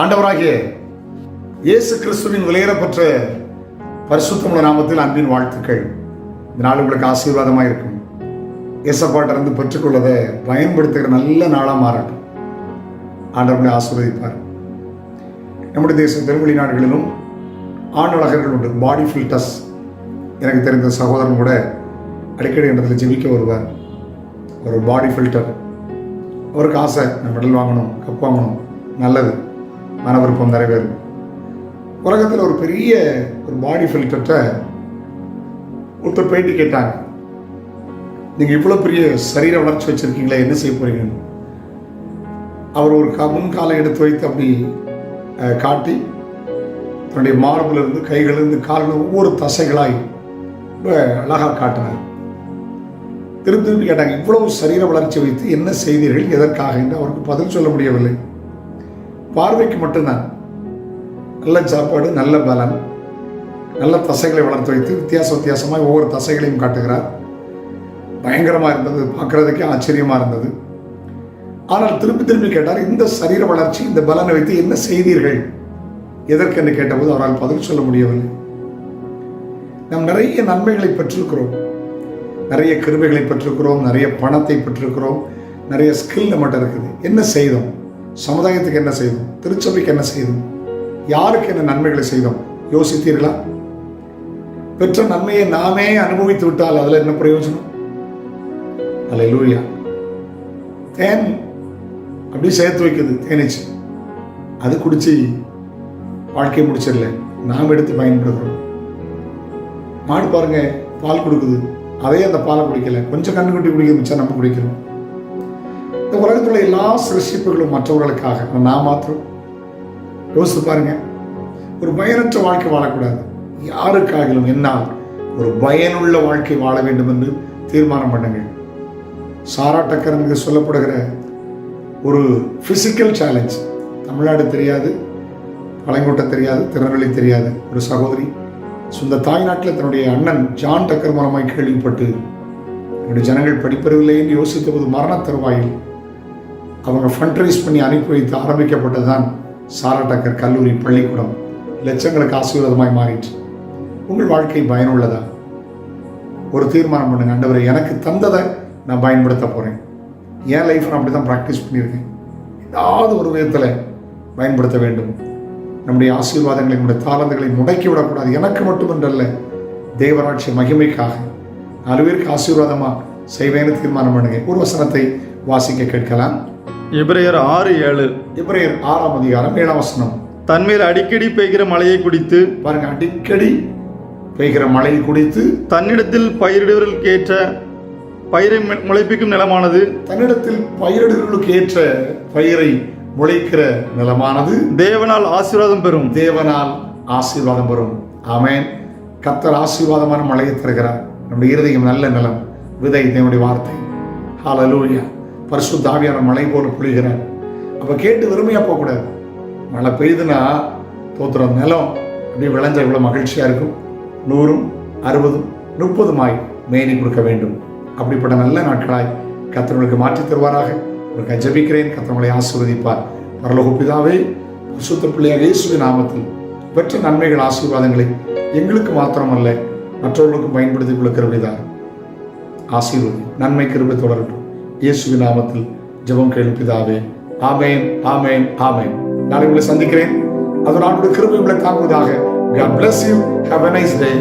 ஆண்டவராகிய இயேசு கிறிஸ்துவின் விலையேறப்பெற்ற பரிசுத்தமுள்ள நாமத்தில் அன்பின் வாழ்த்துக்கள். இந்த நாள் உங்களுக்கு ஆசீர்வாதமாக இருக்கும். இயேசப்பாட்டிலிருந்து பெற்றுக்கொள்ளதை பயன்படுத்துகிற நல்ல நாளாக மாறட்டும். ஆண்டவர்களை ஆசீர்வதிப்பார். நம்முடைய தேச தெருவெளி நாடுகளிலும் ஆண் அழகர்கள் உண்டு. பாடி ஃபில்டர்ஸ் எனக்கு தெரிந்த சகோதரன் கூட அடிக்கடி இடத்துல ஜெபிக்க வருவார். ஒரு பாடி ஃபில்டர். அவருக்கு ஆசை நம்ம மெடல் வாங்கணும் கப் வாங்கணும். நல்லது. மன விருப்பம் நிறைவேறும். உலகத்தில் ஒரு பெரிய ஒரு பாடி ஃபில்டர்கிட்ட ஒருத்தர் பேட்டி கேட்டாங்க. நீங்கள் இவ்வளோ பெரிய சரீர வளர்ச்சி வச்சுருக்கீங்களே என்ன செய்ய போகிறீங்கன்னு அவர் ஒரு கா முன்காலை எடுத்து வைத்து அப்படி காட்டி தன்னுடைய மார்பிலிருந்து கைகளிலிருந்து காலில் ஒவ்வொரு தசைகளாய் ரொம்ப அழகாக காட்டினார். திருப்பி திருப்பி கேட்டாங்க இவ்வளவு சரீர வளர்ச்சி வைத்து என்ன செய்தீர்கள்? எதற்காக? என்று அவருக்கு பதில் சொல்ல முடியவில்லை. பார்வைக்கு மட்டும்தான். நல்ல சாப்பாடு நல்ல பலன் நல்ல தசைகளை வளர்த்து வைத்து வித்தியாச வித்தியாசமாக ஒவ்வொரு தசைகளையும் காட்டுகிறார். பயங்கரமாக இருந்தது பார்க்குறதுக்கே ஆச்சரியமாக இருந்தது. ஆனால் திருப்பி திரும்பி கேட்டார் இந்த சரீர வளர்ச்சி இந்த பலனை வைத்து என்ன செய்தீர்கள்? எதற்கென்று கேட்டபோது அவரால் பதில் சொல்ல முடியவில்லை. நாம் நிறைய நன்மைகளை பெற்றிருக்கிறோம். நிறைய கிருபைகளை பெற்றிருக்கிறோம் நிறைய பணத்தை பெற்றிருக்கிறோம் நிறைய ஸ்கில் நம்மகிட்ட இருக்குது. என்ன செய்தோம்? சமுதாயத்துக்கு என்ன செய்தோம்? திருச்சபைக்கு என்ன செய்தோம்? யாருக்கு என்ன நன்மைகளை செய்தோம்? யோசித்தீர்களா? பெற்ற நன்மையை நாமே அனுபவித்து விட்டால் அதில் என்ன பிரயோஜனம்? அல்லேலூயா தேன் அப்படி சேர்த்து வைக்குது தேனீச்சு. அது குடிச்சு வாழ்க்கையை முடிச்சிடல. நாம் எடுத்து பயன்படுத்துகிறோம் மாடு பாருங்க பால் கொடுக்குது. அதே அந்த பாலை குடிக்கல. கொஞ்சம் கண்ணுக்குட்டி குடிக்க மிச்சம் நம்ம குடிக்கிறோம். இந்த உலகத்தில் எல்லா சிருஷ்டிப்புகளும் மற்றவர்களுக்காக. நான் மாத்திரம் யோசித்து பாருங்க. ஒரு பயனற்ற வாழ்க்கை வாழக்கூடாது. யாருக்காகிலும் என்னால் ஒரு பயனுள்ள வாழ்க்கை வாழ வேண்டும் என்று தீர்மானம் பண்ணுங்கள் சாரா டக்கர் என்று சொல்லப்படுகிற ஒரு ஃபிசிக்கல் சேலஞ்ச் தமிழ்நாடு தெரியாது பழங்கோட்டை தெரியாது திருநெல்வேலி தெரியாது. ஒரு சகோதரி சொந்த தாய்நாட்டில் தன்னுடைய அண்ணன் ஜான் டக்கர் மூலமாக கேள்விப்பட்டு என்னுடைய ஜனங்கள் படிப்பறிவில்லை என்று யோசித்த போது மரண தருவாயில் அவங்க ஃபண்ட் ரைஸ் பண்ணி அனுப்பி வைத்து ஆரம்பிக்கப்பட்டது தான் சாரா டக்கர் கல்லூரி பள்ளிக்கூடம். லட்சங்களுக்கு ஆசீர்வாதமாய் மாறிற்று. உங்கள் வாழ்க்கை பயனுள்ளதா? ஒரு தீர்மானம் பண்ணுங்க அண்டவரை எனக்கு தந்ததை நான் பயன்படுத்த போகிறேன் என் லைஃப் நான் அப்படி தான் ப்ராக்டிஸ் பண்ணியிருக்கேன். ஏதாவது ஒரு விதத்தில் பயன்படுத்த வேண்டும். நம்முடைய ஆசீர்வாதங்களை நம்முடைய தாளந்துகளை முடக்கி விடக்கூடாது. எனக்கு மட்டுமன்றல்ல தேவராட்சி மகிமைக்காக. நாலு பேருக்கு ஆசீர்வாதமாக செய்வேன்னு தீர்மானம் பண்ணுங்க. ஒரு வசனத்தை வாசிக்க கேட்கலாம். எபிரேயர் ஆறு ஏழு. இப்ரேயர் ஆறாம் அதிகாரம் ஏழாம் வசனம். தன்மேல் அடிக்கடி பெய்கிற மழையை குடித்து பாருங்க அடிக்கடி பெய்கிற மழையை குடித்து தன்னிடத்தில் பயிரிடுவதற்கு ஏற்ற பயிரை முளைப்பிக்கும் நிலமானது. தன்னிடத்தில் பயிரிடுகளுக்கு ஏற்ற பயிரை முளைக்கிற நிலமானது. தேவனால் ஆசீர்வாதம் பெறும். தேவனால் ஆசீர்வாதம் வரும் ஆமென். கத்தர் ஆசீர்வாதமான மழையை தருகிறார். நம்முடைய இருதயம் நல்ல நிலம். விதை தேவனுடைய வார்த்தை. ஹalleluya. பரிசு தாவியான மழை போல பொழிகிறார் அப்போ கேட்டு வெறுமையாக போகக்கூடாது. மழை பெய்யுதுன்னா தோத்துற நிலம் அப்படியே விளைஞ்ச இவ்வளோ மகிழ்ச்சியாக இருக்கும். நூறும் அறுபதும் முப்பதுமாய் மேனி கொடுக்க வேண்டும். அப்படிப்பட்ட நல்ல நாட்களாய் கத்தர்களுக்கு மாற்றி தருவாராக. ஒரு ஜபிக்கிறேன் கத்தவங்களை ஆசீர்வதிப்பார். பரலோக பிதாவே பரிசுத்த பிள்ளையாக இயேசுவின் நாமத்தில் பெற்ற நன்மைகள் ஆசீர்வாதங்களை எங்களுக்கு மாத்திரமல்ல மற்றவர்களுக்கும் பயன்படுத்திக் கொள்ள கிருபைதான் ஆசீர்வதி. நன்மை கிருபை தொடரட்டும். இயேசுவின் நாமத்தில் ஜெபம் கேளு பிதாவே ஆமேன் ஆமேன் ஆமேன் நான் உங்களை சந்திக்கிறேன் அதோட ஆண்டோட கிருபை உங்களை தாங்குவதாக God bless you. Have a nice day.